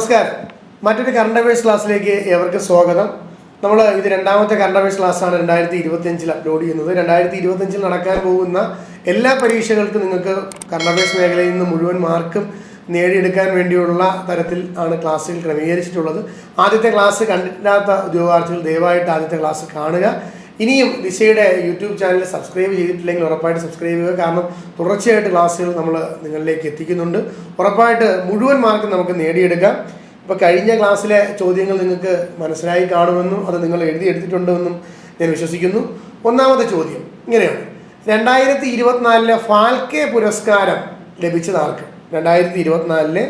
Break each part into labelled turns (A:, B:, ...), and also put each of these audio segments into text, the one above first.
A: നമസ്കാരം. മറ്റൊരു current affairs ക്ലാസ്സിലേക്ക് ഏവർക്കും സ്വാഗതം. നമ്മൾ ഇത് രണ്ടാമത്തെ കറണ്ട് അഫയേഴ്സ് ക്ലാസ്സാണ് രണ്ടായിരത്തി ഇരുപത്തിയഞ്ചിൽ അപ്ലോഡ് ചെയ്യുന്നത്. രണ്ടായിരത്തി ഇരുപത്തിയഞ്ചിൽ നടക്കാൻ പോകുന്ന എല്ലാ പരീക്ഷകൾക്കും നിങ്ങൾക്ക് കറണ്ട് അഫയേഴ്സ് മേഖലയിൽ നിന്ന് മുഴുവൻ മാർക്കും നേടിയെടുക്കാൻ വേണ്ടിയുള്ള തരത്തിൽ ആണ് ക്ലാസ്സുകൾ ക്രമീകരിച്ചിട്ടുള്ളത്. ആദ്യത്തെ ക്ലാസ് കണ്ടില്ലാത്ത ഉദ്യോഗാർത്ഥികൾ ദയവായിട്ട് ആദ്യത്തെ ക്ലാസ് കാണുക. ഇനിയും ദിശയുടെ യൂട്യൂബ് ചാനൽ സബ്സ്ക്രൈബ് ചെയ്തിട്ടില്ലെങ്കിൽ ഉറപ്പായിട്ട് സബ്സ്ക്രൈബ് ചെയ്യുക. കാരണം തുടർച്ചയായിട്ട് ക്ലാസ്സുകൾ നമ്മൾ നിങ്ങളിലേക്ക് എത്തിക്കുന്നുണ്ട്. ഉറപ്പായിട്ട് മുഴുവൻ മാർക്ക് നമുക്ക് നേടിയെടുക്കാം. ഇപ്പോൾ കഴിഞ്ഞ ക്ലാസ്സിലെ ചോദ്യങ്ങൾ നിങ്ങൾക്ക് മനസ്സിലായി കാണുമെന്നും അത് നിങ്ങൾ എഴുതിയെടുത്തിട്ടുണ്ടെന്നും ഞാൻ വിശ്വസിക്കുന്നു. ഒന്നാമത്തെ ചോദ്യം ഇങ്ങനെയാണ്. രണ്ടായിരത്തി ഇരുപത്തിനാലിലെ ഫാൽക്കെ പുരസ്കാരം ലഭിച്ചത് ആർക്ക്? രണ്ടായിരത്തി ഇരുപത്തിനാലിലെ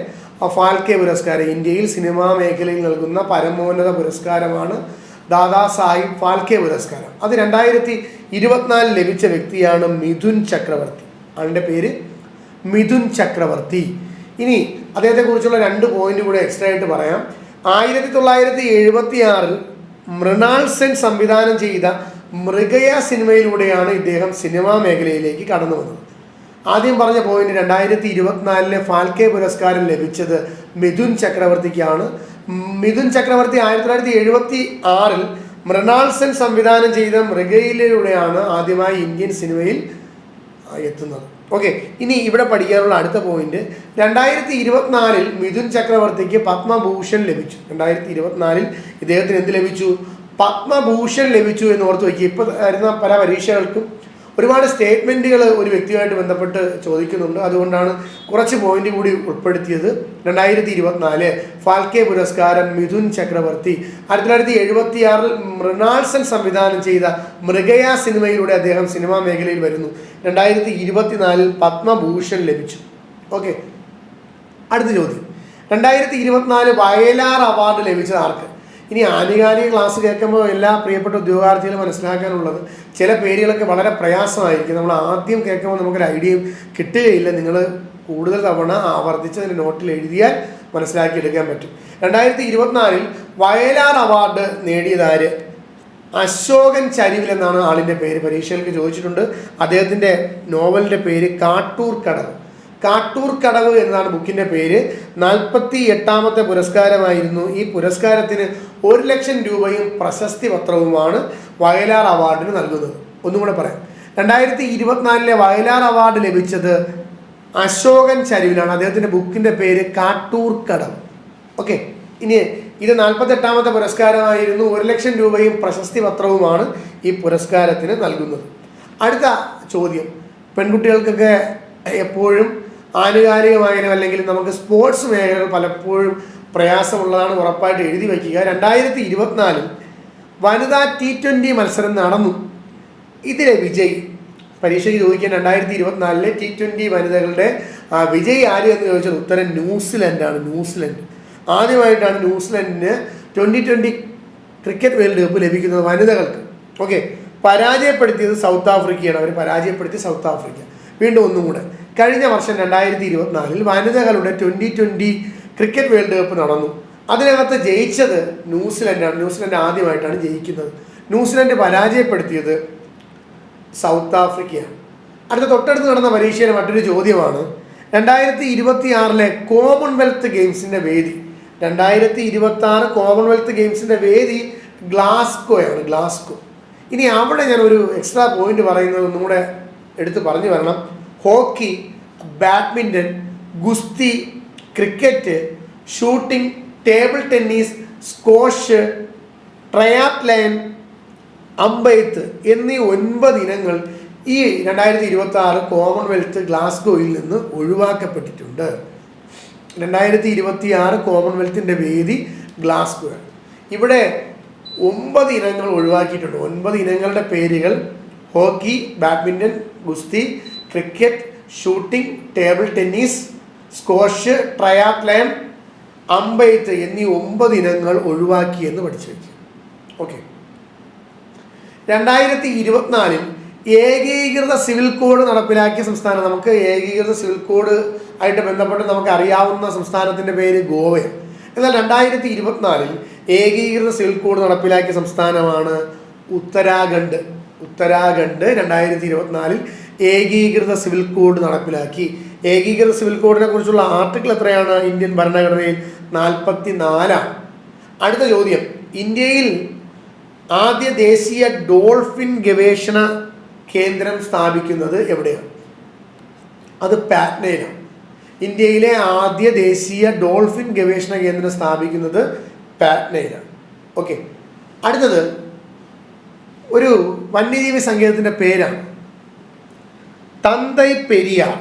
A: ഫാൽക്കെ പുരസ്കാരം ഇന്ത്യയിൽ സിനിമാ മേഖലയിൽ നൽകുന്ന പരമോന്നത പുരസ്കാരമാണ് ദാദാ സാഹിബ് ഫാൽക്കെ പുരസ്കാരം. അത് രണ്ടായിരത്തി ഇരുപത്തിനാലിൽ ലഭിച്ച വ്യക്തിയാണ് മിഥുൻ ചക്രവർത്തി. ആളുടെ പേര്? മിഥുൻ ചക്രവർത്തി. ഇനി അദ്ദേഹത്തെക്കുറിച്ചുള്ള രണ്ട് പോയിന്റ് കൂടെ എക്സ്ട്രാ ആയിട്ട് പറയാം. ആയിരത്തി തൊള്ളായിരത്തി എഴുപത്തി ആറിൽ മൃണാൾ സെൻ സംവിധാനം ചെയ്ത മൃഗയ സിനിമയിലൂടെയാണ് ഇദ്ദേഹം സിനിമാ മേഖലയിലേക്ക് കടന്നു വന്നത്. ആദ്യം പറഞ്ഞ പോയിന്റ് രണ്ടായിരത്തി ഇരുപത്തിനാലിലെ ഫാൽക്കെ പുരസ്കാരം ലഭിച്ചത് മിഥുൻ ചക്രവർത്തിക്കാണ്. മിഥുൻ ചക്രവർത്തി ആയിരത്തി തൊള്ളായിരത്തി എഴുപത്തി ആറിൽ മൃണാൾസൻ സംവിധാനം ചെയ്ത മൃഗയിലൂടെയാണ് ആദ്യമായി ഇന്ത്യൻ സിനിമയിൽ എത്തുന്നത്. ഓക്കെ ഇനി ഇവിടെ പഠിക്കാനുള്ള അടുത്ത പോയിന്റ് രണ്ടായിരത്തി ഇരുപത്തിനാലിൽ മിഥുൻ ചക്രവർത്തിക്ക് പത്മഭൂഷൺ ലഭിച്ചു. രണ്ടായിരത്തി ഇരുപത്തിനാലിൽ ഇദ്ദേഹത്തിന് എന്ത് ലഭിച്ചു? പത്മഭൂഷൺ ലഭിച്ചു എന്ന് ഓർത്ത് വയ്ക്കുക ഇപ്പോൾ വരുന്ന പല പരീക്ഷകൾക്കും ഒരുപാട് സ്റ്റേറ്റ്മെന്റുകൾ ഒരു വ്യക്തിയുമായിട്ട് ബന്ധപ്പെട്ട് ചോദിക്കുന്നുണ്ട്. അതുകൊണ്ടാണ് കുറച്ച് പോയിന്റ് കൂടി ഉൾപ്പെടുത്തിയത്. രണ്ടായിരത്തി ഇരുപത്തിനാല് ഫാൽക്കെ പുരസ്കാരം മിഥുൻ ചക്രവർത്തി ആയിരത്തി തൊള്ളായിരത്തി എഴുപത്തി ആറിൽ മൃണാൾസൻ സംവിധാനം ചെയ്ത മൃഗയ സിനിമയിലൂടെ അദ്ദേഹം സിനിമാ മേഖലയിൽ വരുന്നു. രണ്ടായിരത്തി ഇരുപത്തിനാലിൽ പത്മഭൂഷൺ ലഭിച്ചു. ഓക്കെ അടുത്ത ചോദ്യം. രണ്ടായിരത്തി ഇരുപത്തിനാല് വയലാർ അവാർഡ് ലഭിച്ചത് ആർക്ക്? ഇനി ആനുകാലിക ക്ലാസ് കേൾക്കുമ്പോൾ എല്ലാ പ്രിയപ്പെട്ട ഉദ്യോഗാർത്ഥികളും മനസ്സിലാക്കാനുള്ളത് ചില പേരുകളൊക്കെ വളരെ പ്രയാസമായിരിക്കും. നമ്മൾ ആദ്യം കേൾക്കുമ്പോൾ നമുക്കൊരു ഐഡിയയും കിട്ടുകയില്ല. നിങ്ങൾ കൂടുതൽ തവണ ആവർത്തിച്ച് അതിന്റെ നോട്ടിൽ എഴുതിയാൽ മനസ്സിലാക്കിയെടുക്കാൻ പറ്റും. രണ്ടായിരത്തി ഇരുപത്തിനാലിൽ വയലാർ അവാർഡ് നേടിയതാര് അശോകൻ ചരിവിൽ എന്നാണ് ആളിന്റെ പേര്. പരീക്ഷകൾക്ക് ചോദിച്ചിട്ടുണ്ട്. അദ്ദേഹത്തിന്റെ നോവലിന്റെ പേര് കാട്ടൂർ കടവ്. കാട്ടൂർ കടവ് എന്നാണ് ബുക്കിന്റെ പേര്. നാൽപ്പത്തി എട്ടാമത്തെ പുരസ്കാരമായിരുന്നു. ഈ പുരസ്കാരത്തിന് ഒരു ലക്ഷം രൂപയും പ്രശസ്തി പത്രവുമാണ് വയലാർ അവാർഡിന് നൽകുന്നത്. ഒന്നും കൂടെ പറയാം. രണ്ടായിരത്തി ഇരുപത്തിനാലിലെ വയലാർ അവാർഡ് ലഭിച്ചത് അശോകൻ ചരിവിലാണ്. അദ്ദേഹത്തിന്റെ ബുക്കിന്റെ പേര് കാട്ടൂർ കടവ്. ഓക്കെ. ഇനി ഇത് നാൽപ്പത്തെട്ടാമത്തെ പുരസ്കാരമായിരുന്നു. ഒരു ലക്ഷം രൂപയും പ്രശസ്തി പത്രവുമാണ് ഈ പുരസ്കാരത്തിന് നൽകുന്നത്. അടുത്ത ചോദ്യം. പെൺകുട്ടികൾക്കൊക്കെ എപ്പോഴും ആനുകാലികമായാലും അല്ലെങ്കിൽ നമുക്ക് സ്പോർട്സ് മേഖലകൾ പലപ്പോഴും പ്രയാസമുള്ളതാണ് ഉറപ്പായിട്ട് എഴുതി വയ്ക്കുക. രണ്ടായിരത്തി ഇരുപത്തിനാലിൽ വനിതാ ടി ട്വന്റി മത്സരം നടന്നു. ഇതിലെ വിജയി പരീക്ഷയ്ക്ക് ചോദിക്കാൻ രണ്ടായിരത്തി ഇരുപത്തിനാലിലെ ടി ട്വന്റി വനിതകളുടെ വിജയി ആര് എന്ന് ചോദിച്ചത് ഉത്തരം ന്യൂസിലൻഡാണ് ന്യൂസിലൻഡ്. ആദ്യമായിട്ടാണ് ന്യൂസിലൻഡിന് twenty twenty cricket world cup ലഭിക്കുന്നത് വനിതകൾക്ക്. ഓക്കെ പരാജയപ്പെടുത്തിയത് സൗത്ത് ആഫ്രിക്കയാണ്. അവർ പരാജയപ്പെടുത്തി സൗത്ത് ആഫ്രിക്ക. വീണ്ടും ഒന്നും കൂടെ കഴിഞ്ഞ വർഷം രണ്ടായിരത്തി ഇരുപത്തിനാലിൽ വനിതകളുടെ twenty twenty cricket world cup നടന്നു. അതിനകത്ത് ജയിച്ചത് ന്യൂസിലൻഡാണ് ന്യൂസിലൻഡ് ആദ്യമായിട്ടാണ് ജയിക്കുന്നത്. ന്യൂസിലൻഡ് പരാജയപ്പെടുത്തിയത് സൗത്ത് ആഫ്രിക്കയാണ്. അടുത്ത തൊട്ടടുത്ത് നടന്ന പരീക്ഷയിലെ മറ്റൊരു ചോദ്യമാണ് രണ്ടായിരത്തി ഇരുപത്തി ആറിലെ കോമൺവെൽത്ത് ഗെയിംസിന്റെ വേദി. രണ്ടായിരത്തി ഇരുപത്തി ആറ് കോമൺവെൽത്ത് ഗെയിംസിന്റെ വേദി ഗ്ലാസ്കോയാണ് ഗ്ലാസ്കോ ഇനി അവിടെ ഞാൻ ഒരു എക്സ്ട്രാ പോയിന്റ് പറയുന്നത് ഒന്നും കൂടെ എടുത്ത് പറഞ്ഞു വരണം. ഹോക്കി ബാഡ്മിന്റൺ ഗുസ്തി cricket shooting table tennis squash triathlon അമ്പെയ്ത്ത് എന്നീ ഒൻപത് ഇനങ്ങൾ ഈ രണ്ടായിരത്തി ഇരുപത്തി ആറ് കോമൺവെൽത്ത് ഗ്ലാസ്ഗോയിൽ നിന്ന് ഒഴിവാക്കപ്പെട്ടിട്ടുണ്ട്. രണ്ടായിരത്തി ഇരുപത്തി ആറ് കോമൺവെൽത്തിന്റെ വേദി ഗ്ലാസ്ഗോ ഇവിടെ ഒമ്പത് ഇനങ്ങൾ ഒഴിവാക്കിയിട്ടുണ്ട്. ഒൻപത് ഇനങ്ങളുടെ പേരുകൾ ഹോക്കി ബാഡ്മിന്റൺ ഗുസ്തി cricket shooting table tennis squash triathlon അമ്പെയ്ത്ത് എന്നീ ഒമ്പത് ഇനങ്ങൾ ഒഴിവാക്കി എന്ന് പഠിച്ചു വെച്ചു. ഓക്കെ. രണ്ടായിരത്തി ഇരുപത്തിനാലിൽ ഏകീകൃത സിവിൽ കോഡ് നടപ്പിലാക്കിയ സംസ്ഥാനം. നമുക്ക് ഏകീകൃത സിവിൽ കോഡ് ആയിട്ട് ബന്ധപ്പെട്ട് നമുക്ക് അറിയാവുന്ന സംസ്ഥാനത്തിന്റെ പേര് ഗോവയാണ്. എന്നാൽ രണ്ടായിരത്തി ഇരുപത്തിനാലിൽ ഏകീകൃത സിവിൽ കോഡ് നടപ്പിലാക്കിയ സംസ്ഥാനമാണ് ഉത്തരാഖണ്ഡ്. ഉത്തരാഖണ്ഡ് രണ്ടായിരത്തി ഇരുപത്തിനാലിൽ ഏകീകൃത സിവിൽ കോഡ് നടപ്പിലാക്കി. ഏകീകൃത സിവിൽ കോഡിനെ കുറിച്ചുള്ള ആർട്ടിക്കിൾ എത്രയാണ്? ഇന്ത്യൻ ഭരണഘടനയിൽ നാൽപ്പത്തി നാലാണ് അടുത്ത ചോദ്യം. ഇന്ത്യയിൽ ആദ്യ ദേശീയ ഡോൾഫിൻ ഗവേഷണ കേന്ദ്രം സ്ഥാപിക്കുന്നത് എവിടെയാണ്? അത് പാറ്റ്നയിലാണ്. ഇന്ത്യയിലെ ആദ്യ ദേശീയ ഡോൾഫിൻ ഗവേഷണ കേന്ദ്രം സ്ഥാപിക്കുന്നത് പാറ്റ്നയിലാണ്. ഓക്കെ. അടുത്തത്. ഒരു വന്യജീവി സങ്കേതത്തിന്റെ പേരാണ്. തന്തൈ പെരിയാർ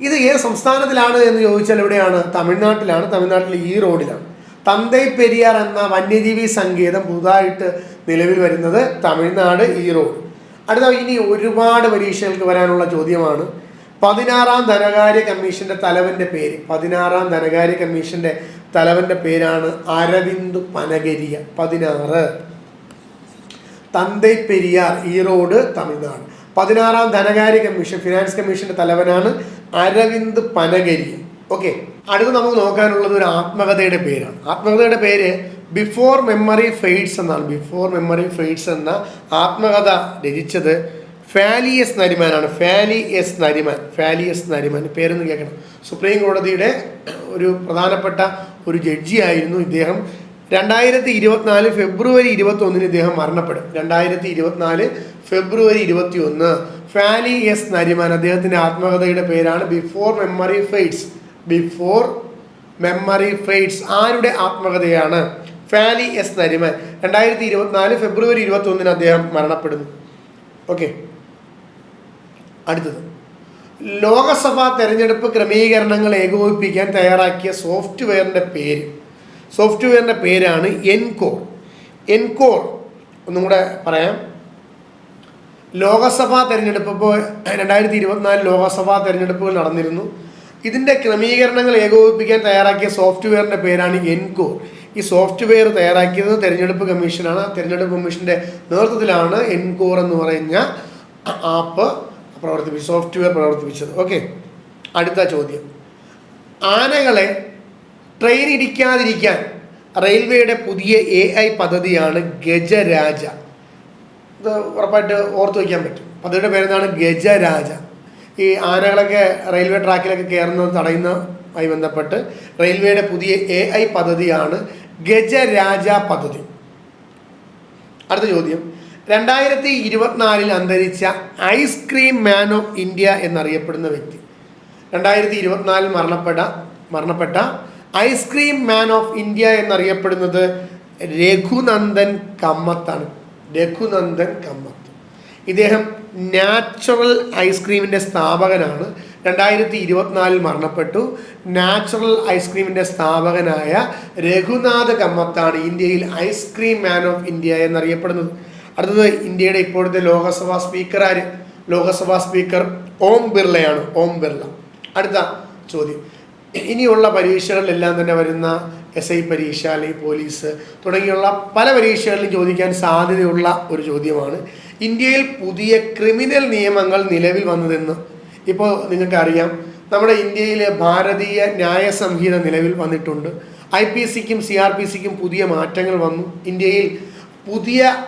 A: ഇത് ഏത് സംസ്ഥാനത്തിലാണ് എന്ന് ചോദിച്ചാൽ എവിടെയാണ്? തമിഴ്നാട്ടിലാണ്. തമിഴ്നാട്ടിലെ ഈ റോഡിലാണ്. തന്തൈ പെരിയാർ എന്ന വന്യജീവി സങ്കേതം പുതുതായിട്ട് നിലവിൽ വരുന്നത് തമിഴ്നാട് ഈ റോഡ്. അടുത്ത ഇനി ഒരുപാട് പരീക്ഷകൾക്ക് വരാനുള്ള ചോദ്യമാണ്. പതിനാറാം ധനകാര്യ കമ്മീഷന്റെ തലവന്റെ പേര്. പതിനാറാം ധനകാര്യ കമ്മീഷന്റെ തലവന്റെ പേരാണ് അരവിന്ദ് പനഗരിയ. പതിനാറ്. തന്തൈ പെരിയാർ റോഡ് തമിഴ്നാട്. പതിനാറാം ധനകാര്യ കമ്മീഷൻ ഫിനാൻസ് കമ്മീഷന്റെ തലവനാണ് അരവിന്ദ് പനഗരി. ഓക്കെ അടുത്ത് നമുക്ക് നോക്കാനുള്ളത് ഒരു ആത്മകഥയുടെ പേരാണ്. ആത്മകഥയുടെ പേര് ബിഫോർ മെമ്മറി ഫെയ്ഡ്സ് എന്നാണ്. ബിഫോർ മെമ്മറി ഫെയ്ഡ്സ് എന്ന ആത്മകഥ രചിച്ചത് ഫാലി എസ് നരിമാനാണ്. ഫാലി എസ് നരിമാൻ ഫാലി എസ് നരിമാൻ പേരൊന്നും കേൾക്കണം. സുപ്രീം കോടതിയുടെ ഒരു പ്രധാനപ്പെട്ട ഒരു ജഡ്ജിയായിരുന്നു ഇദ്ദേഹം. രണ്ടായിരത്തി ഇരുപത്തിനാല് ഫെബ്രുവരി ഇരുപത്തി ഒന്നിന് ഇദ്ദേഹം മരണപ്പെടും. രണ്ടായിരത്തി ഇരുപത്തിനാല് ഫെബ്രുവരി ഇരുപത്തി ഒന്ന് ഫാലി എസ് നരിമാൻ അദ്ദേഹത്തിന്റെ ആത്മകഥയുടെ പേരാണ് before memory fades. Before memory fades ആരുടെ ആത്മകഥയാണ്? ഫാലി എസ് നരിമാൻ. രണ്ടായിരത്തി ഇരുപത്തിനാല് ഫെബ്രുവരി ഇരുപത്തി ഒന്നിന് അദ്ദേഹം മരണപ്പെടുന്നു. ഓക്കെ. അടുത്തത്. ലോകസഭാ തെരഞ്ഞെടുപ്പ് ക്രമീകരണങ്ങൾ ഏകോപിപ്പിക്കാൻ തയ്യാറാക്കിയ സോഫ്റ്റ്വെയറിന്റെ പേര്. സോഫ്റ്റ്വെയറിന്റെ പേരാണ് എൻകോർ എൻകോർ ഒന്നും കൂടെ പറയാം. ലോകസഭാ തെരഞ്ഞെടുപ്പ് ഇപ്പോൾ രണ്ടായിരത്തി ഇരുപത്തിനാല് ലോകസഭാ തെരഞ്ഞെടുപ്പുകൾ നടന്നിരുന്നു. ഇതിന്റെ ക്രമീകരണങ്ങൾ ഏകോപിപ്പിക്കാൻ തയ്യാറാക്കിയ സോഫ്റ്റ്വെയറിന്റെ പേരാണ് എൻകോർ ഈ സോഫ്റ്റ്വെയർ തയ്യാറാക്കിയത് തെരഞ്ഞെടുപ്പ് കമ്മീഷനാണ്. തെരഞ്ഞെടുപ്പ് കമ്മീഷന്റെ നേതൃത്വത്തിലാണ് എൻകോർ എന്ന് പറയുന്ന ആപ്പ് പ്രവർത്തിപ്പിച്ചത് സോഫ്റ്റ്വെയർ പ്രവർത്തിപ്പിച്ചത്. ഓക്കെ അടുത്ത ചോദ്യം. ആനകളെ ട്രെയിൻ ഇടിക്കാതിരിക്കാൻ റെയിൽവേയുടെ പുതിയ എ ഐ പദ്ധതിയാണ് ഗജരാജ. ഇത് ഉറപ്പായിട്ട് ഓർത്ത് വയ്ക്കാൻ പറ്റും. പദ്ധതിയുടെ പേരെന്താണ്? ഗജരാജ. ഈ ആനകളൊക്കെ റെയിൽവേ ട്രാക്കിലൊക്കെ കയറുന്നത് തടയുന്നതുമായി ബന്ധപ്പെട്ട് റെയിൽവേയുടെ പുതിയ എ ഐ പദ്ധതിയാണ് ഗജരാജ പദ്ധതി. അടുത്ത ചോദ്യം. രണ്ടായിരത്തി ഇരുപത്തിനാലിൽ അന്തരിച്ച ഐസ്ക്രീം മാൻ ഓഫ് ഇന്ത്യ എന്നറിയപ്പെടുന്ന വ്യക്തി. രണ്ടായിരത്തി ഇരുപത്തിനാലിൽ മരണപ്പെട്ട മരണപ്പെട്ട ഐസ്ക്രീം മാൻ ഓഫ് ഇന്ത്യ എന്നറിയപ്പെടുന്നത് രഘുനന്ദൻ കമ്മത്താണ്. രഘുനന്ദൻ കമ്മത്ത്. ഇദ്ദേഹം നാച്ചുറൽ ഐസ്ക്രീമിന്റെ സ്ഥാപകനാണ്. രണ്ടായിരത്തി ഇരുപത്തിനാലിൽ മരണപ്പെട്ടു. നാച്ചുറൽ ഐസ്ക്രീമിന്റെ സ്ഥാപകനായ രഘുനാഥ് കമ്മത്താണ് ഇന്ത്യയിൽ ഐസ്ക്രീം മാൻ ഓഫ് ഇന്ത്യ എന്നറിയപ്പെടുന്നത്. അടുത്തത് ഇന്ത്യയുടെ ഇപ്പോഴത്തെ ലോകസഭാ സ്പീക്കർ ആര്? ലോകസഭാ സ്പീക്കർ ഓം ബിർളയാണ്. ഓം ബിർള. അടുത്ത ചോദ്യം. ഇനിയുള്ള പരീക്ഷകളിലെല്ലാം തന്നെ വരുന്ന എസ് ഐ പരീക്ഷ അല്ലെങ്കിൽ പോലീസ് തുടങ്ങിയുള്ള പല പരീക്ഷകളിലും ചോദിക്കാൻ സാധ്യതയുള്ള ഒരു ചോദ്യമാണ്. ഇന്ത്യയിൽ പുതിയ ക്രിമിനൽ നിയമങ്ങൾ നിലവിൽ വന്നതെന്ന് ഇപ്പോൾ നിങ്ങൾക്കറിയാം. നമ്മുടെ ഇന്ത്യയിലെ ഭാരതീയ ന്യായ സംഹിത നിലവിൽ വന്നിട്ടുണ്ട്. ഐ പി സിക്കും സി ആർ പി സിക്കും പുതിയ മാറ്റങ്ങൾ വന്നു. ഇന്ത്യയിൽ പുതിയ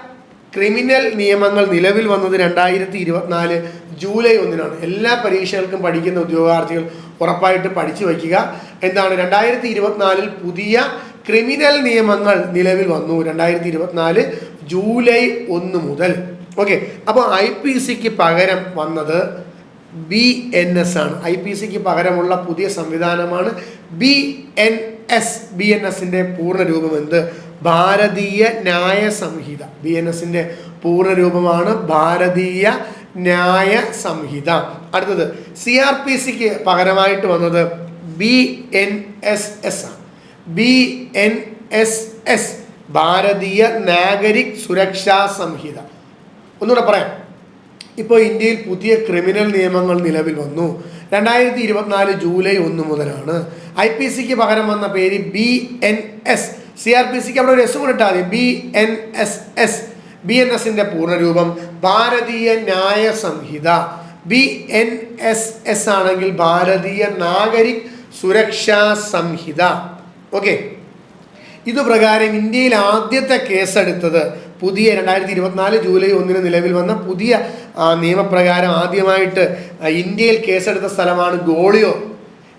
A: ക്രിമിനൽ നിയമങ്ങൾ നിലവിൽ വന്നത് രണ്ടായിരത്തി ഇരുപത്തിനാല് ജൂലൈ ഒന്നിനാണ്. എല്ലാ പരീക്ഷകൾക്കും പഠിക്കുന്ന ഉദ്യോഗാർത്ഥികൾ ഉറപ്പായിട്ട് പഠിച്ചു വയ്ക്കുക. എന്താണ്? രണ്ടായിരത്തി ഇരുപത്തിനാലിൽ പുതിയ ക്രിമിനൽ നിയമങ്ങൾ നിലവിൽ വന്നു. രണ്ടായിരത്തി ഇരുപത്തിനാല് ജൂലൈ ഒന്ന് മുതൽ. ഓക്കെ. അപ്പോൾ ഐ പി സിക്ക് പകരം വന്നത് ബി എൻ എസ് ആണ്. ഐ പി സിക്ക് പകരമുള്ള പുതിയ സംവിധാനമാണ് B N S. B N എസിന്റെ പൂർണ രൂപം എന്ത്? ഭാരതീയ ന്യായ സംഹിത ബി എൻ എസിന്റെ പൂർണ രൂപമാണ് ഭാരതീയ ന്യായ സംഹിത അടുത്തത് സി ആർ പി സിക്ക് പകരമായിട്ട് വന്നത് ബി എൻ എസ് എസ് ആണ്. B N S S Bharatiya Nagarik Suraksha സംഹിത. ഒന്നുകൂടെ പറയാം. ഇപ്പോൾ ഇന്ത്യയിൽ പുതിയ ക്രിമിനൽ നിയമങ്ങൾ നിലവിൽ വന്നു. രണ്ടായിരത്തി ഇരുപത്തിനാല് ജൂലൈ ഒന്ന് മുതലാണ്. ഐ പി സിക്ക് പകരം വന്ന പേര് B N S. C R P സിക്ക് അവിടെ ഒരു എസ് കൂടെ ഇട്ടാൽ മതി. B N S S. B N എസിന്റെ പൂർണരൂപം Bharatiya Nyaya Sanhita. B N S S ആണെങ്കിൽ ഭാരതീയ നാഗരിക് സുരക്ഷാ സംഹിത. ഓക്കെ. ഇതുപ്രകാരം ഇന്ത്യയിൽ ആദ്യത്തെ കേസെടുത്തത് പുതിയ രണ്ടായിരത്തി ഇരുപത്തിനാല് ജൂലൈ ഒന്നിന് നിലവിൽ വന്ന പുതിയ നിയമപ്രകാരം ആദ്യമായിട്ട് ഇന്ത്യയിൽ കേസെടുത്ത സ്ഥലമാണ് ഗോളിയോ.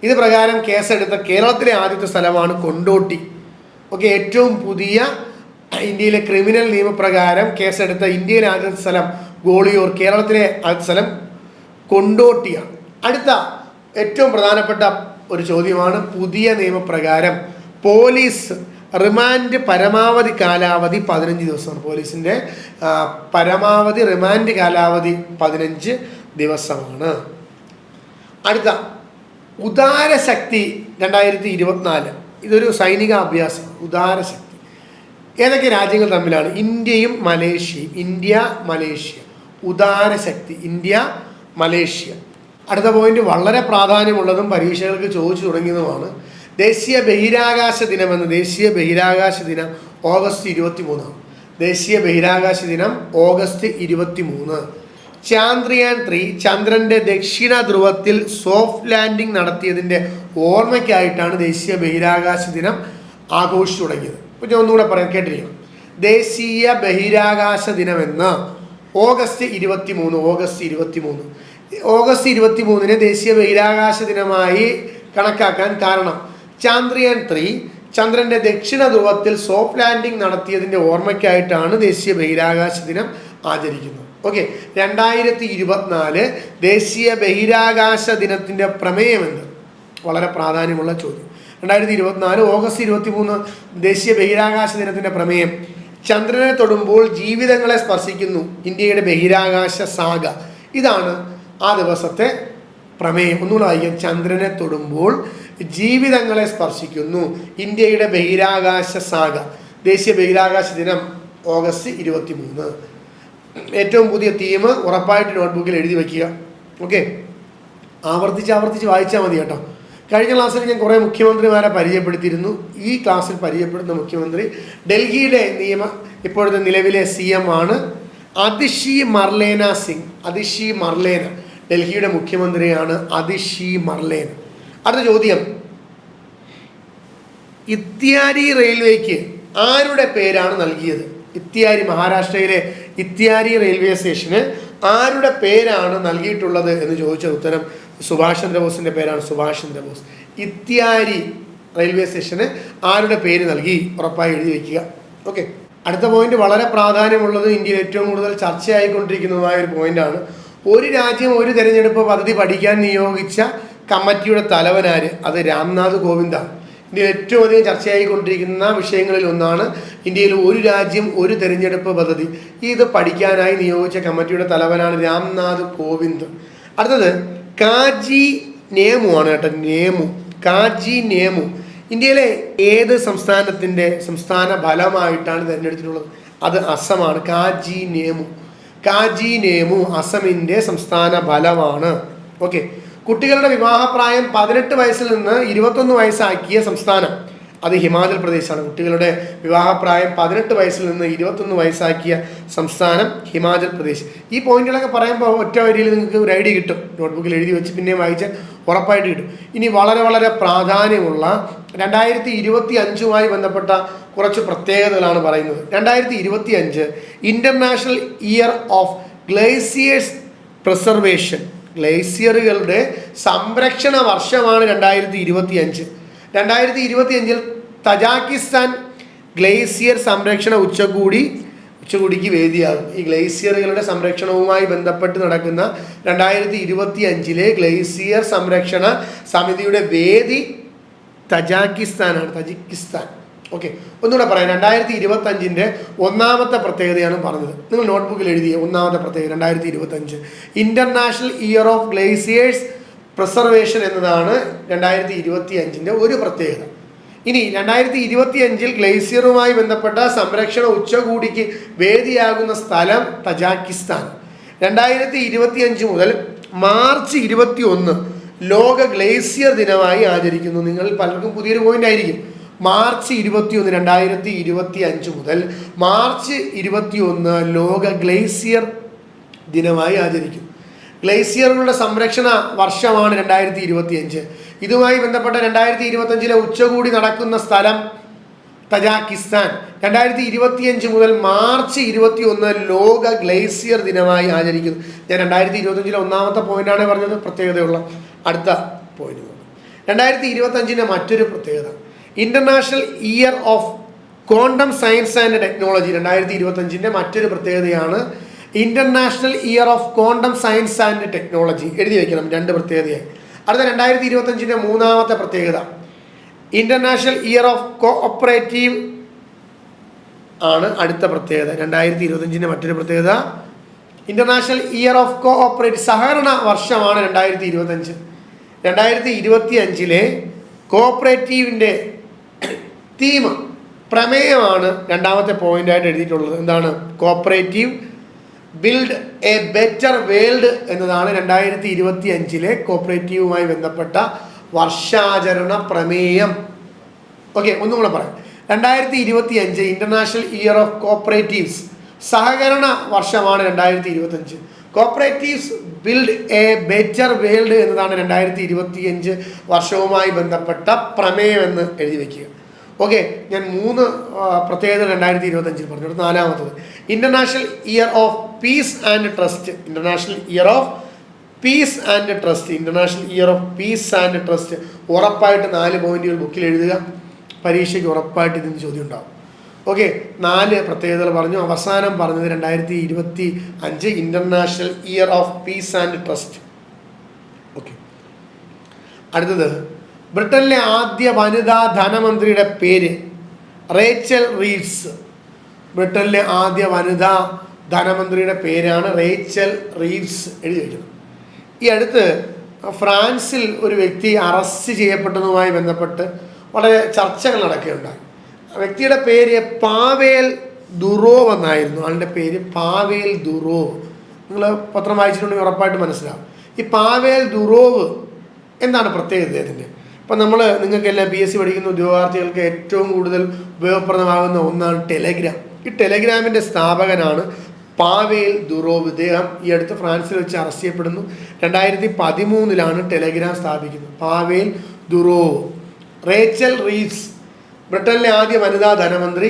A: ഇത് പ്രകാരം കേസെടുത്ത കേരളത്തിലെ ആദ്യത്തെ സ്ഥലമാണ് കൊണ്ടോട്ടി. ഓക്കെ ഏറ്റവും പുതിയ ഇന്ത്യയിലെ ക്രിമിനൽ നിയമപ്രകാരം കേസെടുത്ത ഇന്ത്യയിലെ ആദ്യത്തെ സ്ഥലം ഗോളിയൂർ കേരളത്തിലെ ആദ്യത്തെ സ്ഥലം കൊണ്ടോട്ടിയാണ് അടുത്ത ഏറ്റവും പ്രധാനപ്പെട്ട ഒരു ചോദ്യമാണ് പുതിയ നിയമപ്രകാരം പോലീസ് റിമാൻഡ് പരമാവധി കാലാവധി പതിനഞ്ച് ദിവസമാണ്. പോലീസിന്റെ പരമാവധി റിമാൻഡ് കാലാവധി പതിനഞ്ച് ദിവസമാണ്. അടുത്ത ഉദാരശക്തി രണ്ടായിരത്തി ഇരുപത്തിനാല്. ഇതൊരു സൈനിക അഭ്യാസം ഉദാരശക്തി. ഏതൊക്കെ രാജ്യങ്ങൾ തമ്മിലാണ്? ഇന്ത്യയും മലേഷ്യയും. India Malaysia. ഉദാരശക്തി. India Malaysia. അടുത്ത പോയിന്റ് വളരെ പ്രാധാന്യമുള്ളതും പരീക്ഷകൾക്ക് ചോദിച്ചു തുടങ്ങിയതുമാണ്. ദേശീയ ബഹിരാകാശ ദിനം എന്ന ദേശീയ ബഹിരാകാശ ദിനം ഓഗസ്റ്റ് ഇരുപത്തി മൂന്നാണ് ദേശീയ ബഹിരാകാശ ദിനം ഓഗസ്റ്റ് ഇരുപത്തി മൂന്ന് ചാന്ദ്രയാൻ ത്രീ ചന്ദ്രന്റെ ദക്ഷിണ ധ്രുവത്തിൽ സോഫ്റ്റ് ലാൻഡിംഗ് നടത്തിയതിന്റെ ഓർമ്മയ്ക്കായിട്ടാണ് ദേശീയ ബഹിരാകാശ ദിനം ആഘോഷിച്ചു തുടങ്ങിയത്. അപ്പോൾ ഞാൻ ഒന്നുകൂടെ പറയാം കേട്ടിരിക്കണം ദേശീയ ബഹിരാകാശ ദിനമെന്ന് ഓഗസ്റ്റ് ഇരുപത്തി മൂന്ന് ഓഗസ്റ്റ് ഇരുപത്തി മൂന്ന് ഓഗസ്റ്റ് ഇരുപത്തി മൂന്നിന് ദേശീയ ബഹിരാകാശ ദിനമായി കണക്കാക്കാൻ കാരണം ചാന്ദ്രയാൻ ത്രീ ചന്ദ്രന്റെ ദക്ഷിണ ധ്രുവത്തിൽ സോഫ്റ്റ് ലാൻഡിംഗ് നടത്തിയതിന്റെ ഓർമ്മയ്ക്കായിട്ടാണ് ദേശീയ ബഹിരാകാശ ദിനം ആചരിക്കുന്നത്. ഓക്കെ രണ്ടായിരത്തി ഇരുപത്തിനാല് ദേശീയ ബഹിരാകാശ ദിനത്തിന്റെ പ്രമേയമെന്ത് വളരെ പ്രാധാന്യമുള്ള ചോദ്യം. രണ്ടായിരത്തി ഇരുപത്തിനാല് ഓഗസ്റ്റ് ഇരുപത്തി മൂന്ന് ദേശീയ ബഹിരാകാശ ദിനത്തിന്റെ പ്രമേയം. ചന്ദ്രനെ തൊടുമ്പോൾ ജീവിതങ്ങളെ സ്പർശിക്കുന്നു. ഇന്ത്യയുടെ ബഹിരാകാശ സാഗ. ഇതാണ് ആ ദിവസത്തെ പ്രമേയം. ഒന്നുകൂടെ വായിക്കാം. ചന്ദ്രനെ തൊടുമ്പോൾ ജീവിതങ്ങളെ സ്പർശിക്കുന്നു. ഇന്ത്യയുടെ ബഹിരാകാശ സാഗ. ദേശീയ ബഹിരാകാശ ദിനം ഓഗസ്റ്റ് ഇരുപത്തി മൂന്ന് ഏറ്റവും പുതിയ തീം ഉറപ്പായിട്ട് നോട്ട്ബുക്കിൽ എഴുതി വയ്ക്കുക. ഓക്കെ? ആവർത്തിച്ച് ആവർത്തിച്ച് വായിച്ചാൽ മതി കേട്ടോ. കഴിഞ്ഞ ക്ലാസ്സിൽ ഞാൻ കുറേ മുഖ്യമന്ത്രിമാരെ പരിചയപ്പെടുത്തിയിരുന്നു. ഈ ക്ലാസ്സിൽ പരിചയപ്പെടുന്ന മുഖ്യമന്ത്രി ഡൽഹിയുടെ നിയമ ഇപ്പോഴത്തെ നിലവിലെ സി എം ആണ്. അതിഷി മർലേന സിംഗ് അതിഷി മർലേന ഡൽഹിയുടെ മുഖ്യമന്ത്രിയാണ് അതിഷി മർലേന. അടുത്ത ചോദ്യം. ഇത്യാരി റെയിൽവേക്ക് ആരുടെ പേരാണ് നൽകിയത്? ഇത്യാരി മഹാരാഷ്ട്രയിലെ ഇത്യാരി റെയിൽവേ സ്റ്റേഷന് ആരുടെ പേരാണ് നൽകിയിട്ടുള്ളത് എന്ന് ചോദിച്ച ഉത്തരം സുഭാഷ് ചന്ദ്രബോസിന്റെ പേരാണ് സുഭാഷ് ചന്ദ്രബോസ്. ഇത്യാരി റെയിൽവേ സ്റ്റേഷന് ആരുടെ പേര് നൽകി? ഉറപ്പായി എഴുതി വയ്ക്കുക ഓക്കെ. അടുത്ത പോയിന്റ് വളരെ പ്രാധാന്യമുള്ളത് ഇന്ത്യയിൽ ഏറ്റവും കൂടുതൽ ചർച്ചയായിക്കൊണ്ടിരിക്കുന്നതുമായ ഒരു പോയിന്റാണ്. ഒരു രാജ്യം ഒരു തെരഞ്ഞെടുപ്പ് പദ്ധതി പഠിക്കാൻ നിയോഗിച്ച കമ്മിറ്റിയുടെ തലവനാര് അത് രാംനാഥ് കോവിന്ദാണ് ഇന്ത്യയിൽ ഏറ്റവും അധികം ചർച്ചയായിക്കൊണ്ടിരിക്കുന്ന വിഷയങ്ങളിൽ ഒന്നാണ് ഇന്ത്യയിൽ ഒരു രാജ്യം ഒരു തെരഞ്ഞെടുപ്പ് പദ്ധതി. ഇത് പഠിക്കാനായി നിയോഗിച്ച കമ്മിറ്റിയുടെ തലവനാണ് രാംനാഥ് കോവിന്ദ്. അടുത്തത് കാജി നേമു ആണ് കേട്ടോ നേമു. കാജി നേമു. ഇന്ത്യയിലെ ഏത് സംസ്ഥാനത്തിന്റെ സംസ്ഥാന ഫലമായിട്ടാണ് തിരഞ്ഞെടുത്തിട്ടുള്ളത്? അത് അസമാണ്. കാജി നേമു. കാജി നേമു അസമിന്റെ സംസ്ഥാന ഫലമാണ്. ഓക്കെ. കുട്ടികളുടെ വിവാഹപ്രായം പതിനെട്ട് വയസ്സിൽ നിന്ന് ഇരുപത്തൊന്ന് വയസ്സാക്കിയ സംസ്ഥാനം. അത് ഹിമാചൽ പ്രദേശാണ്. കുട്ടികളുടെ വിവാഹപ്രായം പതിനെട്ട് വയസ്സിൽ നിന്ന് ഇരുപത്തൊന്ന് വയസ്സാക്കിയ സംസ്ഥാനം ഹിമാചൽ പ്രദേശ്. ഈ പോയിന്റുകളൊക്കെ പറയുമ്പോൾ ഒറ്റ വരിയിൽ നിങ്ങൾക്ക് ഒരു ഐഡിയ കിട്ടും. നോട്ട്ബുക്കിൽ എഴുതി വെച്ച് പിന്നെയും വായിച്ചാൽ ഉറപ്പായിട്ട് കിട്ടും. ഇനി വളരെ വളരെ പ്രാധാന്യമുള്ള രണ്ടായിരത്തി ഇരുപത്തി അഞ്ചുമായി ബന്ധപ്പെട്ട കുറച്ച് പ്രത്യേകതകളാണ് പറയുന്നത്. രണ്ടായിരത്തി ഇരുപത്തി അഞ്ച് international year of glaciers preservation ഗ്ലേസിയറുകളുടെ സംരക്ഷണ വർഷമാണ് രണ്ടായിരത്തി ഇരുപത്തി അഞ്ച് രണ്ടായിരത്തി ഇരുപത്തി അഞ്ചിൽ തജാക്കിസ്ഥാൻ ഗ്ലേസിയർ സംരക്ഷണ ഉച്ചകൂടി ഉച്ചകൂടിക്ക് വേദിയാകും. ഈ ഗ്ലേസിയറുകളുടെ സംരക്ഷണവുമായി ബന്ധപ്പെട്ട് നടക്കുന്ന രണ്ടായിരത്തി ഇരുപത്തി അഞ്ചിലെ ഗ്ലേസിയർ സംരക്ഷണ സമിതിയുടെ വേദി തജാക്കിസ്ഥാനാണ് തജിക്കിസ്ഥാൻ. ഓക്കെ ഒന്നുകൂടെ പറയാം. രണ്ടായിരത്തി ഇരുപത്തി അഞ്ചിന്റെ ഒന്നാമത്തെ പ്രത്യേകതയാണ് പറഞ്ഞത്. നിങ്ങൾ നോട്ട്ബുക്കിൽ എഴുതിയ ഒന്നാമത്തെ പ്രത്യേകത രണ്ടായിരത്തി ഇരുപത്തി അഞ്ച് international year of glaciers preservation എന്നതാണ് രണ്ടായിരത്തി ഇരുപത്തി അഞ്ചിന്റെ ഒരു പ്രത്യേകത. ഇനി രണ്ടായിരത്തി ഇരുപത്തി അഞ്ചിൽ ഗ്ലേസിയറുമായി ബന്ധപ്പെട്ട സംരക്ഷണ ഉച്ചകൂടിക്ക് വേദിയാകുന്ന സ്ഥലം തജാക്കിസ്ഥാൻ. രണ്ടായിരത്തി ഇരുപത്തി അഞ്ച് മുതൽ മാർച്ച് ഇരുപത്തി ഒന്ന് ലോക ഗ്ലേസിയർ ദിനമായി ആചരിക്കുന്നു. നിങ്ങൾ പലർക്കും പുതിയൊരു പോയിന്റ് ആയിരിക്കും. മാർച്ച് ഇരുപത്തി ഒന്ന് രണ്ടായിരത്തി ഇരുപത്തി അഞ്ച് മുതൽ മാർച്ച് ഇരുപത്തി ഒന്ന് ലോക ഗ്ലേസിയർ ദിനമായി ആചരിക്കും ഗ്ലേസിയറുകളുടെ സംരക്ഷണ വർഷമാണ് രണ്ടായിരത്തി ഇരുപത്തി അഞ്ച് ഇതുമായി ബന്ധപ്പെട്ട രണ്ടായിരത്തി ഇരുപത്തി അഞ്ചിലെ ഉച്ചകൂടി നടക്കുന്ന സ്ഥലം തജാക്കിസ്ഥാൻ. രണ്ടായിരത്തി ഇരുപത്തിയഞ്ച് മുതൽ മാർച്ച് ഇരുപത്തി ഒന്ന് ലോക ഗ്ലേസിയർ ദിനമായി ആചരിക്കുന്നു. ഞാൻ രണ്ടായിരത്തി ഇരുപത്തഞ്ചിലെ ഒന്നാമത്തെ പോയിന്റാണ് പറഞ്ഞത്. പ്രത്യേകതയുള്ള അടുത്ത പോയിന്റ്. രണ്ടായിരത്തി ഇരുപത്തഞ്ചിന്റെ മറ്റൊരു പ്രത്യേകത. International year of quantum science and technology രണ്ടായിരത്തി ഇരുപത്തഞ്ചിന്റെ മറ്റൊരു പ്രത്യേകതയാണ് international year of quantum science and technology എഴുതി വയ്ക്കണം രണ്ട് പ്രത്യേകതയായി. അടുത്ത രണ്ടായിരത്തി ഇരുപത്തഞ്ചിന്റെ മൂന്നാമത്തെ പ്രത്യേകത. ഇന്റർനാഷണൽ ഇയർ ഓഫ് കോഓപ്പറേറ്റീവ് ആണ് അടുത്ത പ്രത്യേകത. രണ്ടായിരത്തി ഇരുപത്തഞ്ചിന്റെ മറ്റൊരു പ്രത്യേകത. ഇന്റർനാഷണൽ ഇയർ ഓഫ് കോഓപ്പറേറ്റീവ് സഹകരണ വർഷമാണ് രണ്ടായിരത്തി ഇരുപത്തഞ്ച് രണ്ടായിരത്തി ഇരുപത്തി അഞ്ചിലെ കോഓപ്പറേറ്റീവിന്റെ തീം പ്രമേയമാണ് രണ്ടാമത്തെ പോയിന്റായിട്ട് എഴുതിയിട്ടുള്ളത്. എന്താണ്? Cooperative build a better world എന്നതാണ് രണ്ടായിരത്തി ഇരുപത്തി അഞ്ചിലെ കോപ്പറേറ്റീവുമായി ബന്ധപ്പെട്ട വർഷാചരണ പ്രമേയം. ഓക്കെ ഒന്നും കൂടെ പറയാം. രണ്ടായിരത്തി ഇരുപത്തി അഞ്ച് ഇന്റർനാഷണൽ ഇയർ ഓഫ് കോപ്പറേറ്റീവ്സ് സഹകരണ വർഷമാണ് രണ്ടായിരത്തി ഇരുപത്തി അഞ്ച് cooperatives build a better world എന്നതാണ് രണ്ടായിരത്തി ഇരുപത്തി അഞ്ച് വർഷവുമായി ബന്ധപ്പെട്ട പ്രമേയം എന്ന് എഴുതി വെക്കുക. ഓക്കെ ഞാൻ മൂന്ന് പ്രത്യേകത രണ്ടായിരത്തി ഇരുപത്തഞ്ചിൽ പറഞ്ഞു. നാലാമത്തത്. International year of peace and trust international year of peace and trust international year of peace and trust ഉറപ്പായിട്ട് നാല് പോയിന്റുകൾ ബുക്കിൽ എഴുതുക. പരീക്ഷയ്ക്ക് ഉറപ്പായിട്ട് ഇതിന് ചോദ്യം ഉണ്ടാവും. ഓക്കെ നാല് പ്രത്യേകതകൾ പറഞ്ഞു. അവസാനം പറഞ്ഞത് രണ്ടായിരത്തി ഇരുപത്തി അഞ്ച് international year of peace and trust okay അടുത്തത് ബ്രിട്ടനിലെ ആദ്യ വനിതാ ധനമന്ത്രിയുടെ പേര് റേച്ചൽ റീഡ്സ് ബ്രിട്ടനിലെ ആദ്യ വനിതാ ധനമന്ത്രിയുടെ പേരാണ് റേച്ചൽ റീഡ്സ് എഴുതി വയ്ക്കുന്നത് ഈ അടുത്ത് ഫ്രാൻസിൽ ഒരു വ്യക്തി അറസ്റ്റ് ചെയ്യപ്പെട്ടതുമായി ബന്ധപ്പെട്ട് വളരെ ചർച്ചകൾ നടക്കുകയുണ്ടായി. വ്യക്തിയുടെ പേര് പാവേൽ ദുറോവ് എന്നായിരുന്നു. ആളുടെ പേര് പാവേൽ ദുറോവ് നിങ്ങൾ പത്രം വായിച്ചിട്ടുണ്ടെങ്കിൽ ഉറപ്പായിട്ട് മനസ്സിലാവും. ഈ പാവേൽ ദുറോവ് എന്താണ് പ്രത്യേകത ഇതിന്റെ ഇപ്പം നമ്മൾ നിങ്ങൾക്കെല്ലാം പി എസ് സി പഠിക്കുന്ന ഉദ്യോഗാർത്ഥികൾക്ക് ഏറ്റവും കൂടുതൽ ഉപയോഗപ്രദമാകുന്ന ഒന്നാണ് ടെലഗ്രാം ഈ ടെലഗ്രാമിന്റെ സ്ഥാപകനാണ് പാവേൽ ദുറോവ്. ഇദ്ദേഹം ഈ അടുത്ത് ഫ്രാൻസിൽ വെച്ച് അറസ്റ്റ് ചെയ്യപ്പെടുന്നു. രണ്ടായിരത്തി പതിമൂന്നിലാണ് ടെലഗ്രാം സ്ഥാപിക്കുന്നത്. Pavel Durov. Rachel Reeves. ബ്രിട്ടനിലെ ആദ്യ വനിതാ ധനമന്ത്രി.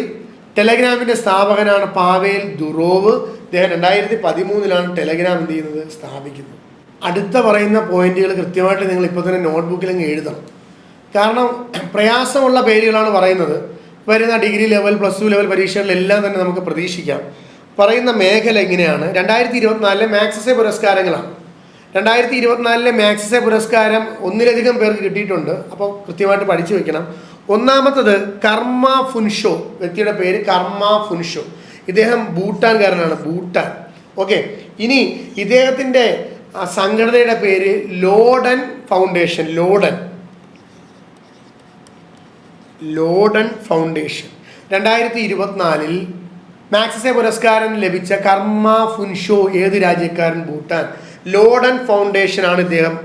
A: ടെലഗ്രാമിന്റെ സ്ഥാപകനാണ് പാവേൽ ദുറോവ്. ഇദ്ദേഹം രണ്ടായിരത്തി പതിമൂന്നിലാണ് ടെലഗ്രാം എന്ത് ചെയ്യുന്നത്? സ്ഥാപിക്കുന്നത്. അടുത്ത പറയുന്ന പോയിന്റുകൾ കൃത്യമായിട്ട് നിങ്ങൾ ഇപ്പോൾ തന്നെ നോട്ട്ബുക്കിൽ എഴുതണം. കാരണം പ്രയാസമുള്ള പേരുകളാണ് പറയുന്നത്. വരുന്ന degree level plus two level പരീക്ഷകളിലെല്ലാം തന്നെ നമുക്ക് പ്രതീക്ഷിക്കാം. പറയുന്ന മേഖല എങ്ങനെയാണ് രണ്ടായിരത്തി ഇരുപത്തിനാലിലെ മാക്സസെ പുരസ്കാരങ്ങളാണ്. രണ്ടായിരത്തി ഇരുപത്തിനാലിലെ മാക്സസെ പുരസ്കാരം ഒന്നിലധികം പേർക്ക് കിട്ടിയിട്ടുണ്ട്. അപ്പോൾ കൃത്യമായിട്ട് പഠിച്ചു വെക്കണം. ഒന്നാമത്തത് കർമ്മ ഫുൻഷോ വ്യക്തിയുടെ പേര് കർമ്മ ഫുൻഷോ. ഇദ്ദേഹം ഭൂട്ടാൻകാരനാണ് ഭൂട്ടാൻ. ഓക്കെ. ഇനി ഇദ്ദേഹത്തിന്റെ സംഘടനയുടെ പേര് Laudon foundation Laudon. Laudon foundation. രണ്ടായിരത്തി ഇരുപത്തിനാലിൽ മാക്സസെ പുരസ്കാരം ലഭിച്ച കർമ്മ ഫുൻഷോ ഏത് രാജ്യക്കാരൻ ഭൂട്ടാൻ? ലോഡൻ ഫൗണ്ടേഷൻ ആണ് ഇദ്ദേഹം.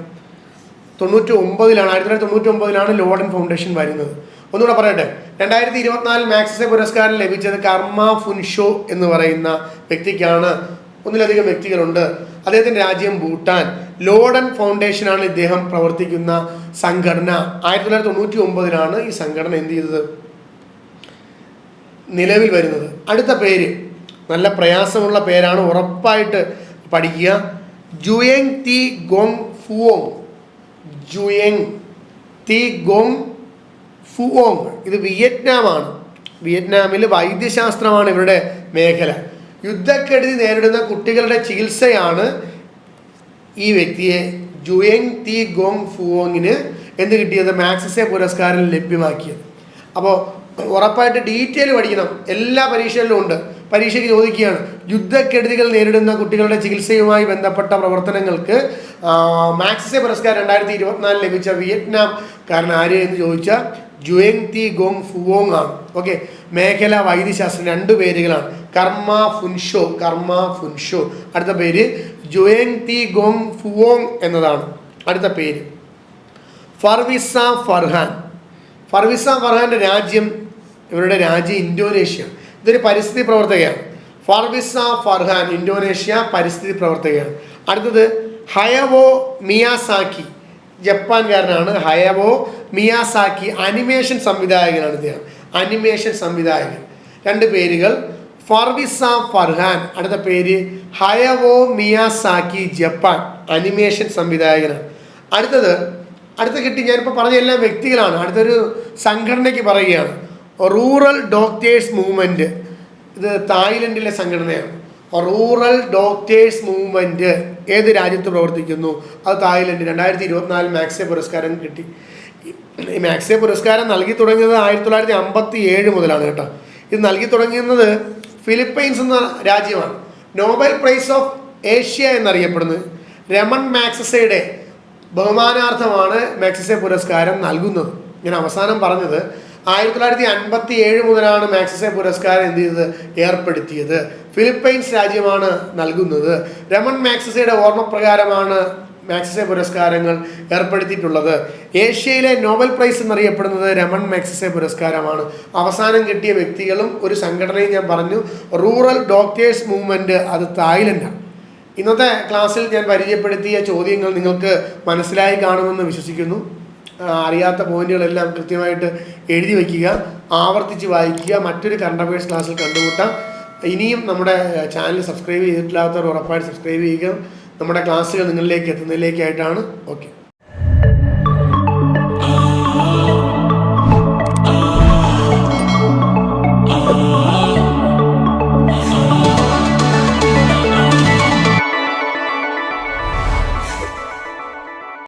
A: തൊണ്ണൂറ്റി ഒമ്പതിലാണ് ആയിരത്തി തൊള്ളായിരത്തി തൊണ്ണൂറ്റി ഒമ്പതിലാണ് ലോഡൻ ഫൗണ്ടേഷൻ വരുന്നത്. ഒന്നുകൂടെ പറയട്ടെ. രണ്ടായിരത്തി ഇരുപത്തിനാലിൽ മാക്സസെ പുരസ്കാരം ലഭിച്ചത് കർമ്മ ഫുൻഷോ എന്ന് പറയുന്ന വ്യക്തിക്കാണ് ഒന്നിലധികം വ്യക്തികളുണ്ട്. അദ്ദേഹത്തിന്റെ രാജ്യം ഭൂട്ടാൻ. ലോഡൻ ഫൗണ്ടേഷനാണ് ഇദ്ദേഹം പ്രവർത്തിക്കുന്ന സംഘടന. ആയിരത്തി തൊള്ളായിരത്തി തൊണ്ണൂറ്റി ഒമ്പതിലാണ് ഈ സംഘടന എന്ത് ചെയ്തത്? നിലവിൽ വരുന്നത്. അടുത്ത പേര്. നല്ല പ്രയാസമുള്ള പേരാണ് ഉറപ്പായിട്ട് പഠിക്കുക. ജുയങ് തി ഗോങ് ഫുവോങ് ജുയങ് തി ഗോങ് ഫുവോങ് ഇത് വിയറ്റ്നാമാണ്. വിയറ്റ്നാമിൽ വൈദ്യശാസ്ത്രമാണ് ഇവരുടെ മേഖല. യുദ്ധക്കെടുതി നേരിടുന്ന കുട്ടികളുടെ ചികിത്സയാണ് ഈ വ്യക്തിയെ ജുയങ് തി ഗോങ് ഫുവോങ്ങിന് എന്ത് കിട്ടിയത് മാക്സസെ പുരസ്കാരം ലഭ്യമാക്കിയത്. അപ്പോൾ ഉറപ്പായിട്ട് ഡീറ്റെയിൽ പഠിക്കണം. എല്ലാ പരീക്ഷകളിലും ഉണ്ട്. പരീക്ഷയ്ക്ക് ചോദിക്കുകയാണ് യുദ്ധക്കെടുതികൾ നേരിടുന്ന കുട്ടികളുടെ ചികിത്സയുമായി ബന്ധപ്പെട്ട പ്രവർത്തനങ്ങൾക്ക് മാക്സസെ പുരസ്കാരം രണ്ടായിരത്തി ഇരുപത്തിനാലിൽ ലഭിച്ച വിയറ്റ്നാം കാരണം ആര് എന്ന് ചോദിച്ചാൽ ജുയങ് തി ഗോങ് ഫുവോങ് ആണ്. ഓക്കെ? മേഖല വൈദ്യശാസ്ത്രം രണ്ട് പേരുകളാണ്. കർമ്മ ഫുൻഷോ കർമ്മ ഫുൻഷോ. അടുത്ത പേര് ജുയങ് തി ഗോങ് ഫുവോങ് എന്നതാണ്. അടുത്ത പേര് ഫർവിസ ഫർഹാൻ. ഫർവിസ ഫർഹാന്റെ രാജ്യം ഇവരുടെ രാജ്യം ഇന്തോനേഷ്യ. ഇതൊരു പരിസ്ഥിതി പ്രവർത്തകയാണ്. ഫർവിസ ഫർഹാൻ ഇന്തോനേഷ്യ പരിസ്ഥിതി പ്രവർത്തകയാണ്. അടുത്തത് ഹയവോ മിയാസാക്കി. ജപ്പാൻകാരനാണ് ഹയവോ മിയാസാക്കി. അനിമേഷൻ സംവിധായകനാണ് ഇദ്ദേഹം. അനിമേഷൻ സംവിധായകൻ. രണ്ട് പേരുകൾ. ഫർവിസ ഫർഹാൻ. അടുത്ത പേര് ഹയവോ മിയാസാക്കി ജപ്പാൻ. അനിമേഷൻ സംവിധായകനാണ്. അടുത്തത് അടുത്ത കിട്ടി. ഞാനിപ്പോൾ പറഞ്ഞ എല്ലാ വ്യക്തികളാണ്. അടുത്തൊരു സംഘടനയ്ക്ക് പറയുകയാണ്. റൂറൽ ഡോക്ടേഴ്സ് മൂവ്മെന്റ് ഇത് തായ്ലൻഡിലെ സംഘടനയാണ്. റൂറൽ ഡോക്ടേഴ്സ് മൂവ്മെന്റ് ഏത് രാജ്യത്ത് പ്രവർത്തിക്കുന്നു? അത് തായ്ലൻഡ്. രണ്ടായിരത്തി ഇരുപത്തിനാല് മാക്സെ പുരസ്കാരം കിട്ടി. ഈ മാക്സെ പുരസ്കാരം നൽകി തുടങ്ങിയത് ആയിരത്തി തൊള്ളായിരത്തി അമ്പത്തി ഏഴ് മുതലാണ് കേട്ടോ. ഇത് നൽകി തുടങ്ങിയത് ഫിലിപ്പൈൻസ് എന്ന രാജ്യമാണ്. നോബൽ പ്രൈസ് ഓഫ് ഏഷ്യ എന്നറിയപ്പെടുന്നത് രമൺ മാക്സസയുടെ ബഹുമാനാർത്ഥമാണ് മാക്സസെ പുരസ്കാരം നൽകുന്നത്. ഞാൻ അവസാനം പറഞ്ഞത് ആയിരത്തി തൊള്ളായിരത്തി അൻപത്തി ഏഴ് മുതലാണ് മാക്സസെ പുരസ്കാരം എന്ത് ചെയ്തത്? ഏർപ്പെടുത്തിയത്. ഫിലിപ്പൈൻസ് രാജ്യമാണ് നൽകുന്നത്. രമൺ മാക്സസയുടെ ഓർമ്മപ്രകാരമാണ് മാക്സസെ പുരസ്കാരങ്ങൾ ഏർപ്പെടുത്തിയിട്ടുള്ളത്. ഏഷ്യയിലെ നോബൽ പ്രൈസ് എന്നറിയപ്പെടുന്നത് രമൺ മാക്സസെ പുരസ്കാരമാണ്. അവസാനം കിട്ടിയ വ്യക്തികളും ഒരു സംഘടനയും ഞാൻ പറഞ്ഞു റൂറൽ ഡോക്ടേഴ്സ് മൂവ്മെന്റ് അത് തായ്ലൻഡാണ് ഇന്നത്തെ ക്ലാസ്സിൽ ഞാൻ പരിചയപ്പെടുത്തിയ ചോദ്യങ്ങൾ നിങ്ങൾക്ക് മനസ്സിലായി കാണുമെന്ന് വിശ്വസിക്കുന്നു. അറിയാത്ത പോയിന്റുകളെല്ലാം കൃത്യമായിട്ട് എഴുതി വയ്ക്കുക ആവർത്തിച്ച് വായിക്കുക മറ്റൊരു കറണ്ട് അഫയേഴ്സ് ക്ലാസ്സിൽ കണ്ടുമുട്ടാം. ഇനിയും നമ്മുടെ ചാനൽ സബ്സ്ക്രൈബ് ചെയ്തിട്ടില്ലാത്തവർ ഉറപ്പായിട്ട് സബ്സ്ക്രൈബ് ചെയ്യുക. നമ്മുടെ ക്ലാസ്സുകൾ നിങ്ങളിലേക്ക് എത്തുന്നതിലേക്കായിട്ടാണ്. ഓക്കെ.